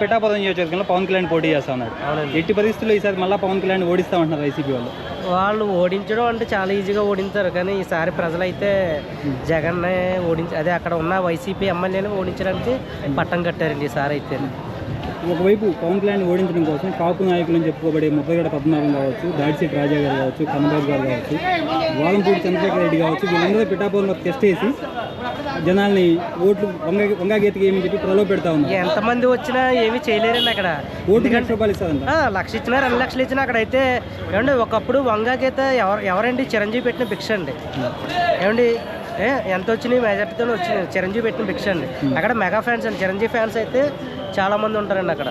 పిఠాపురం నియోజకవర్గంలో పవన్ కళ్యాణ్ పోటీ చేస్తా ఉన్నాడు. ఎట్టి పరిస్థితుల్లో ఈసారి మళ్ళీ పవన్ కళ్యాణ్ ఓడిస్తామంటున్నారు వైసీపీ వాళ్ళు. వాళ్ళు ఓడించడం అంటే చాలా ఈజీగా ఓడించారు. కానీ ఈసారి ప్రజలైతే జగన్నే ఓడించి అదే అక్కడ ఉన్న వైసీపీ ఎమ్మెల్యేని ఓడించడానికి పట్టం కట్టారండి ఈసారి అయితే. ఒకవైపు పవన్ కళ్యాణ్ ఓడించడం కోసం కాపు నాయకులు అని చెప్పుకోబడే ముద్దగడ పద్మనాభం కావచ్చు దాడిశెట్టి రాజా గారు కావచ్చు కన్నబాబు గారు కావచ్చు వాలంపూడి చంద్రశేఖర రెడ్డి కావచ్చు వీళ్ళందరూ పిఠాపురంలో టెస్ట్ చేసి జనాల్ని ఓట్లు వంగ వంగాగీతకి ఏమని చెప్పి ప్రలోభ పెడతా ఉన్నారు. ఎంతమంది వచ్చినా ఏమీ చేయలేరండి అక్కడ. ఓటుకి లక్ష రూపాయలు ఇస్తారంట. లక్ష ఇచ్చినా రెండు లక్షలు ఇచ్చినా అక్కడైతే ఏమండి ఒకప్పుడు వంగాకైతే ఎవరు ఎవరండి చిరంజీవి పెట్టిన భిక్ష అండి. ఏమండి ఏ ఎంత వచ్చినాయి మెజార్టీతో వచ్చినాయి. చిరంజీవి పెట్టిన భిక్ష అండి. అక్కడ మెగా ఫ్యాన్స్ అండి. చిరంజీవి ఫ్యాన్స్ అయితే చాలా మంది ఉంటారండి అక్కడ.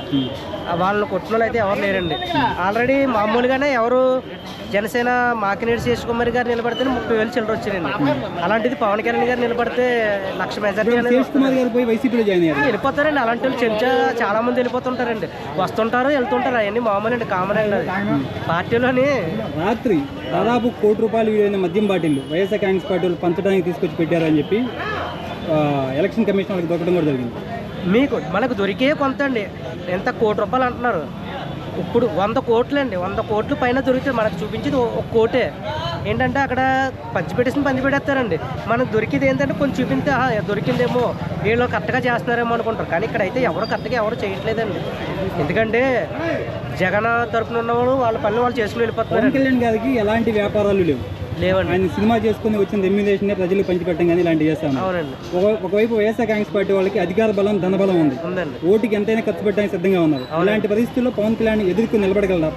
వాళ్ళని కొట్టిన అయితే ఎవరు లేరండి. ఆల్రెడీ మామూలుగానే ఎవరు జనసేన మాకినేడు శేష్ కుమార్ గారు నిలబడితే ముప్పై వేలు చిల్లర వచ్చినాయండి. అలాంటిది పవన్ కళ్యాణ్ గారు నిలబడితే లక్ష మెజార్టీ వెళ్ళిపోతారండి. అలాంటి వాళ్ళు చెంచా చాలా మంది వెళ్ళిపోతుంటారండి. వస్తుంటారు వెళ్తుంటారు. అవన్నీ మామూలు అండి కామన్ అండి అది. పార్టీలోని రాత్రి దాదాపు కోటి రూపాయలు విలువైన మద్యం బాటిల్ వైఎస్ఆర్ కాంగ్రెస్ పార్టీ వాళ్ళు పంచడానికి తీసుకొచ్చి పెట్టారని చెప్పి ఎలక్షన్ కమిషన్ వాళ్ళకి దొరకడం కూడా జరిగింది. మీకు మనకు దొరికే కొంత అండి. ఎంత కోటి రూపాయలు అంటున్నారు. ఇప్పుడు వంద కోట్లు అండి వంద కోట్లు పైన దొరికితే మనకు చూపించేది ఒక కోటే. ఏంటంటే అక్కడ పంచిపెట్టేసి పంచిపెట్టేస్తారండి మనకు దొరికింది ఏంటంటే కొంచెం చూపిస్తే దొరికిందేమో. వీళ్ళు కరెక్ట్గా చేస్తున్నారేమో అనుకుంటారు. కానీ ఇక్కడ అయితే ఎవరు కరెక్ట్గా ఎవరు చేయట్లేదండి. ఎందుకంటే జగన్ తరపున ఉన్నవాళ్ళు వాళ్ళ పనులు వాళ్ళు చేసుకుని వెళ్ళిపోతున్నారు. ఎలాంటి వ్యాపారాలు లేవు. లేవండి. ఆయన సినిమా చేసుకుని వచ్చిన రెమ్యునేషన్ ప్రజలకు పంచిపెట్టడం కానీ ఇలాంటివి చేస్తాను ఒకవైపు వైఎస్ఆర్ కాంగ్రెస్ పార్టీ వాళ్ళకి అధికార బలం ధనబలం ఉంది. ఉందండి. ఓటుకి ఎంతైనా ఖర్చు పెట్టడానికి సిద్ధంగా ఉన్నారు. ఇలాంటి పరిస్థితుల్లో పవన్ కళ్యాణ్ ఎదుర్కొని నిలబడగలరా?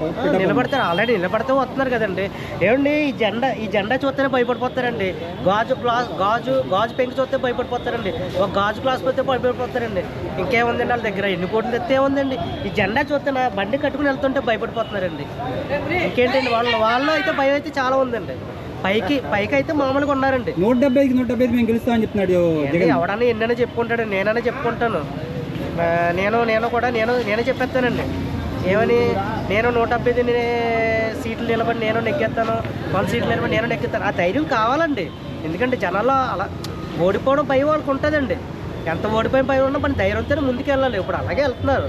నిలబడతారు. ఆల్రెడీ నిలబడితే వస్తున్నారు కదండి. ఏమండి ఈ జెండా ఈ జెండా చూస్తేనే భయపడిపోతారండి. గాజు గ్లాస్ గాజు గాజు పెంకు చూస్తే భయపడిపోతారండి. ఒక గాజు గ్లాస్ పోతే భయపడిపోతారండి. ఇంకేముందండి వాళ్ళ దగ్గర? ఎన్ని కోట్లు తెస్తే ఏముందండి? ఈ జెండా చూస్తే బండి కట్టుకుని వెళ్తుంటే భయపడిపోతున్నారండి. ఇంకేంటండి? వాళ్ళ వాళ్ళు అయితే భయం అయితే చాలా ఉందండి. పైకి పైకి అయితే మామూలుగా ఉన్నారండి. నూట డెబ్బైకి నూట డెబ్బై ఐదు మేము గెలుస్తామని చెప్తున్నాడు జగన్. ఎవడన్నా ఎన్నైనా చెప్పుకుంటాడు నేనైనా చెప్పుకుంటాను. నేను నేను కూడా నేను నేనే చెప్పేస్తానండి. ఏమని నేను నూట డెబ్బై ఐదు సీట్లు నిలబడి నేను నెక్కేస్తాను వంద సీట్లు నిలబడి నేను నెక్కేస్తాను ఆ ధైర్యం కావాలండి. ఎందుకంటే జనాల్లో అలా ఓడిపోవడం భయం వాళ్ళకి ఉంటుందండి. ఎంత ఓడిపోయిన భయం ఉన్నా మన ధైర్యంతోనే ముందుకు వెళ్ళాలి ఇప్పుడు అలాగే వెళ్తున్నారు.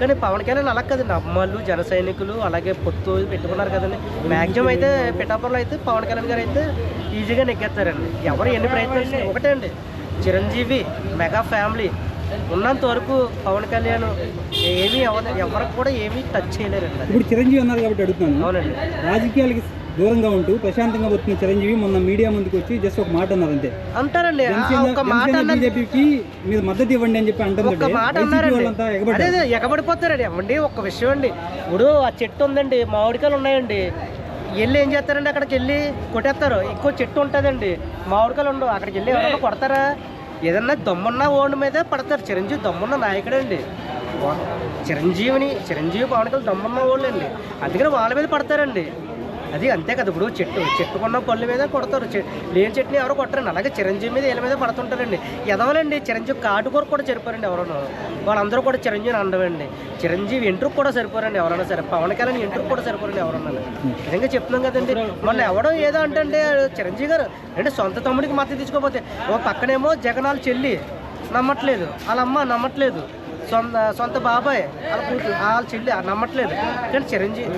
కానీ పవన్ కళ్యాణ్ అలా కదండి అమ్మాళ్ళు జన సైనికులు అలాగే పొత్తు పెట్టుకున్నారు కదండి. మ్యాక్సిమం అయితే పిఠాపురంలో అయితే పవన్ కళ్యాణ్ గారు అయితే ఈజీగా నెగ్గేస్తారండి. ఎవరు ఎన్ని ప్రయత్నించినా ఒకటే అండి. చిరంజీవి మెగా ఫ్యామిలీ ఉన్నంత వరకు పవన్ కళ్యాణ్ ఏమీ అవ్వదు ఎవరికి కూడా ఏమీ టచ్ చేయలేరండి. ఇప్పుడు చిరంజీవి అన్నారు కాబట్టి అడుగుతున్నాను. అవునండి. రాజకీయాలకి దూరంగా ఉంటూ ప్రశాంతంగా వస్తున్న చిరంజీవి మొన్న మీడియా ముందుకు వచ్చి జస్ట్ ఒక మాట అన్నారు అంతే. అంటారండి. ఆ ఒక్క మాట బీజేపీకి మీరు మద్దతు ఇవ్వండి అని చెప్పి అంటుంటే మాట అన్నారండి. ఎగబడిపోతారండి. ఏమండి ఒక్క విషయం అండి. ఇప్పుడు ఆ చెట్టు ఉందండి మామిడికాయలు ఉన్నాయండి. వెళ్ళి ఏం చేస్తారండి? అక్కడికి వెళ్ళి కొట్టేస్తారు. ఎక్కువ చెట్టు ఉంటుందండి. మామిడికాయలు ఉండవు. అక్కడికి వెళ్ళి ఎవరన్నా కొడతారా? ఏదన్నా దమ్మున్న ఓడి మీద పడతారు. చిరంజీవి దమ్మున్న నాయకుడండి. చిరంజీవిని చిరంజీవి పవన్ కళ్యాణ్ దమ్మున్న వాళ్ళు అండి అందుకని వాళ్ళ మీద పడతారండి. అది అంతే కదా ఇప్పుడు. చెట్టు చెట్టుకున్న పళ్ళ మీద కొడతారు. లేని చెట్టుని ఎవరు కొట్టరండి. అలాగే చిరంజీవి మీద వీళ్ళ మీద పడుతుంటారండి. ఎదవలండి. చిరంజీవి కాటు కొరకు కూడా సరిపోరండి ఎవరన్నా వాళ్ళందరూ కూడా చిరంజీవిని అండవండి చిరంజీవి ఎంట్రుకు కూడా సరిపోరండి ఎవరైనా సరే. పవన్ కళ్యాణ్ ఎంట్రుకు కూడా సరిపోరండి ఎవరన్నా. నిజంగా చెప్తున్నాం కదండి. మొన్న ఎవడో ఏదో అంటే చిరంజీవి గారు అంటే సొంత తమ్ముడికి మద్దతు తీసుకోకపోతే ఓ పక్కనేమో జగనాలు చెల్లి. నమ్మట్లేదు. వాళ్ళ అమ్మ నమ్మట్లేదు. సొంత సొంత బాబాయ్ వాళ్ళ కూతురు వాళ్ళ చెల్లి నమ్మట్లేదు. కానీ చిరంజీవి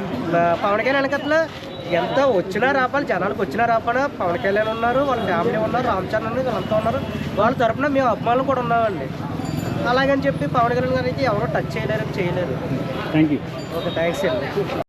పవన్ కళ్యాణ్ వెనకట్ల ఎంత వచ్చినా రాపాలి జనాలకు వచ్చినా రాపాలి. పవన్ కళ్యాణ్ ఉన్నారు వాళ్ళ ఫ్యామిలీ ఉన్నారు రామచరణ్ ఉన్నారు వీళ్ళంతా ఉన్నారు. వాళ్ళ తరపున మేము అభిమానులు కూడా ఉన్నామండి. అలాగని చెప్పి పవన్ కళ్యాణ్ గారు అయితే ఎవరో టచ్ చేయలేరు చేయలేరు. థ్యాంక్ యూ ఓకే థ్యాంక్స్ అండి.